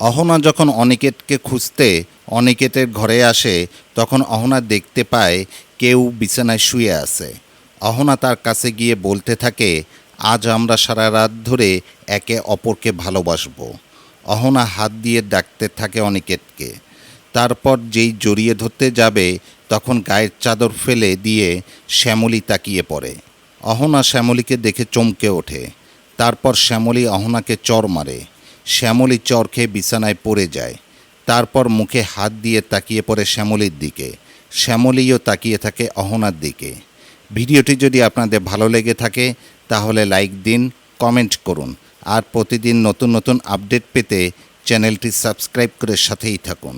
অহনা যখন অনিকেতকে খুঁজতে অনিকেতের ঘরে আসে, তখন অহনা দেখতে পায় কেউ বিছানায় শুয়ে আছে। অহনা তার কাছে গিয়ে বলতে থাকে, আজ আমরা সারা রাত ধরে একে অপরকে ভালোবাসবো। অহনা হাত দিয়ে ডাকতে থাকে অনিকেতকে। তারপর যেই জড়িয়ে ধরতে যাবে, তখন গায়ের চাদর ফেলে দিয়ে শ্যামলী তাকিয়ে পড়ে। অহনা শ্যামলীকে দেখে চমকে ওঠে। তারপর শ্যামলী অহনাকে চর মারে। শ্যামলী চর খেয়ে বিছানায় পড়ে যায়। তারপর মুখে হাত দিয়ে তাকিয়ে পড়ে শ্যামলির দিকে। শ্যামলীও তাকিয়ে থাকে অহনার দিকে। ভিডিওটি যদি আপনাদের ভালো লেগে থাকে, তাহলে লাইক দিন, কমেন্ট করুন। আর প্রতিদিন নতুন নতুন আপডেট পেতে চ্যানেলটি সাবস্ক্রাইব করে সাথেই থাকুন।